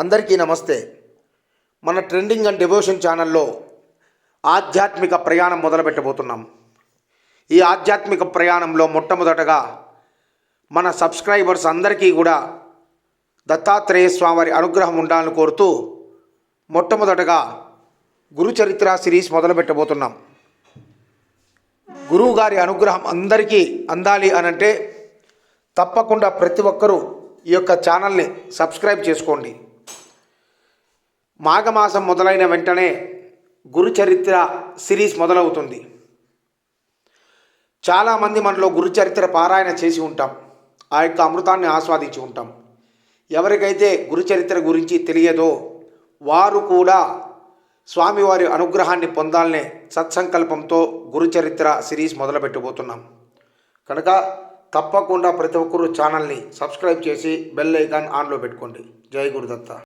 అందరికీ నమస్తే. మన ట్రెండింగ్ అండ్ డివోషన్ ఛానల్లో ఆధ్యాత్మిక ప్రయాణం మొదలుపెట్టబోతున్నాం. ఈ ఆధ్యాత్మిక ప్రయాణంలో మొట్టమొదటగా మన సబ్స్క్రైబర్స్ అందరికీ కూడా దత్తాత్రేయ స్వామి అనుగ్రహం ఉండాలని కోరుతూ మొట్టమొదటగా గురుచరిత్ర సిరీస్ మొదలుపెట్టబోతున్నాం. గురువు గారి అనుగ్రహం అందరికీ అందాలి అనంటే తప్పకుండా ప్రతి ఒక్కరూ ఈ యొక్క ఛానల్ని సబ్స్క్రైబ్ చేసుకోండి. మాఘమాసం మొదలైన వెంటనే గురు చరిత్ర సిరీస్ మొదలవుతుంది. చాలామంది మనలో గురుచరిత్ర పారాయణ చేసి ఉంటాం. ఆ యొక్క అమృతాన్ని ఆస్వాదించి ఉంటాం. ఎవరికైతే గురుచరిత్ర గురించి తెలియదో వారు కూడా స్వామివారి అనుగ్రహాన్ని పొందాలనే సత్సంకల్పంతో గురుచరిత్ర సిరీస్ మొదలుపెట్టబోతున్నాం. కనుక తప్పకుండా ప్రతి ఒక్కరూ ఛానల్ని సబ్స్క్రైబ్ చేసి బెల్ ఐకాన్ ఆన్లో పెట్టుకోండి. జై గురుదత్త.